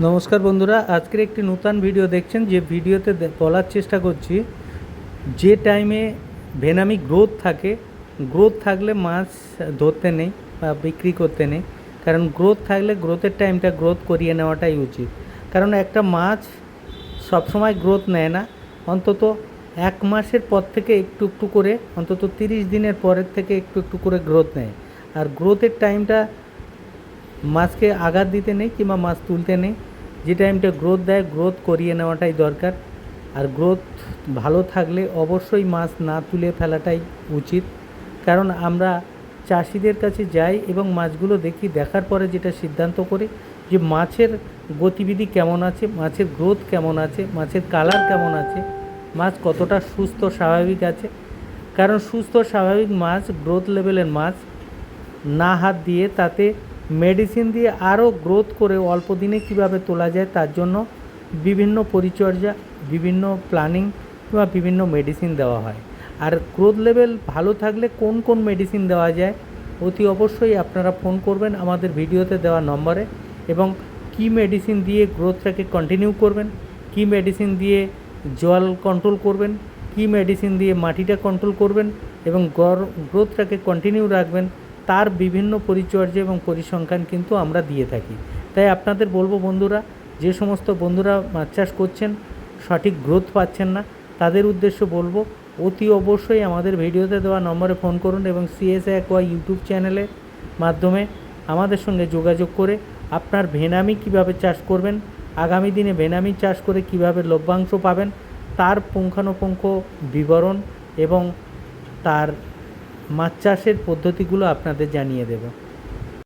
নমস্কার বন্ধুরা, আজকের একটি নূতন ভিডিও দেখছেন, যে ভিডিওতে বলার চেষ্টা করছি, যে টাইমে ভেনামি গ্রোথ থাকে গ্রোথ থাকলে মাছ ধরতে নেই বা বিক্রি করতে নেই, কারণ গ্রোথ থাকলে গ্রোথের টাইমটা গ্রোথ করিয়ে নেওয়াটাই উচিত। কারণ একটা মাছ সবসময় গ্রোথ নেয় না, অন্তত এক মাসের পর থেকে একটু একটু করে, অন্তত তিরিশ দিনের পরের থেকে একটু একটু করে গ্রোথ নেয়। আর গ্রোথের টাইমটা মাছকে আঘাত দিতে নেই কিংবা মাছ তুলতে নেই। যে টাইমটা গ্রোথ দেয় গ্রোথ করিয়ে নেওয়াটাই দরকার। আর গ্রোথ ভালো থাকলে অবশ্যই মাছ না তুলে ফেলাটাই উচিত। কারণ আমরা চাষিদের কাছে যাই এবং মাছগুলো দেখি, দেখার পরে যেটা সিদ্ধান্ত করি যে মাছের গতিবিধি কেমন আছে, মাছের গ্রোথ কেমন আছে, মাছের কালার কেমন আছে, মাছ কতটা সুস্থ, স্বাভাবিক আছে। কারণ সুস্থ, স্বাভাবিক মাছ গ্রোথ লেভেলের মাছ না হাত দিয়ে তাতে মেডিসিন দিয়ে আরও গ্রোথ করে অল্প দিনে কীভাবে তোলা যায় তার জন্য বিভিন্ন পরিচর্যা, বিভিন্ন প্ল্যানিং কিংবা বিভিন্ন মেডিসিন দেওয়া হয়। আর গ্রোথ লেভেল ভালো থাকলে কোন কোন মেডিসিন দেওয়া যায় অতি অবশ্যই আপনারা ফোন করবেন আমাদের ভিডিওতে দেওয়া নম্বরে এবং কি মেডিসিন দিয়ে গ্রোথটাকে কন্টিনিউ করবেন, কি মেডিসিন দিয়ে জল কন্ট্রোল করবেন, কি মেডিসিন দিয়ে মাটিটা কন্ট্রোল করবেন এবং গ্রোথটাকে কন্টিনিউ রাখবেন তার বিভিন্ন পরিচর্যা এবং পরিসংখ্যান কিন্তু আমরা দিয়ে থাকি। তাই আপনাদের বলব বন্ধুরা, যে সমস্ত বন্ধুরা মাছ চাষ করছেন, সঠিক গ্রোথ পাচ্ছেন না, তাদের উদ্দেশ্য বলব, অতি অবশ্যই আমাদের ভিডিওতে দেওয়া নম্বরে ফোন করুন এবং সিএসএ অ্যাকোয়া ইউটিউব চ্যানেলের মাধ্যমে আমাদের সঙ্গে যোগাযোগ করে আপনার ভেনামি কীভাবে চাষ করবেন, আগামী দিনে ভেনামি চাষ করে কীভাবে লভ্যাংশ পাবেন, তার পুঙ্খানুপুঙ্খ বিবরণ এবং তার মাছ চাষের পদ্ধতিগুলো আপনাদের জানিয়ে দেব।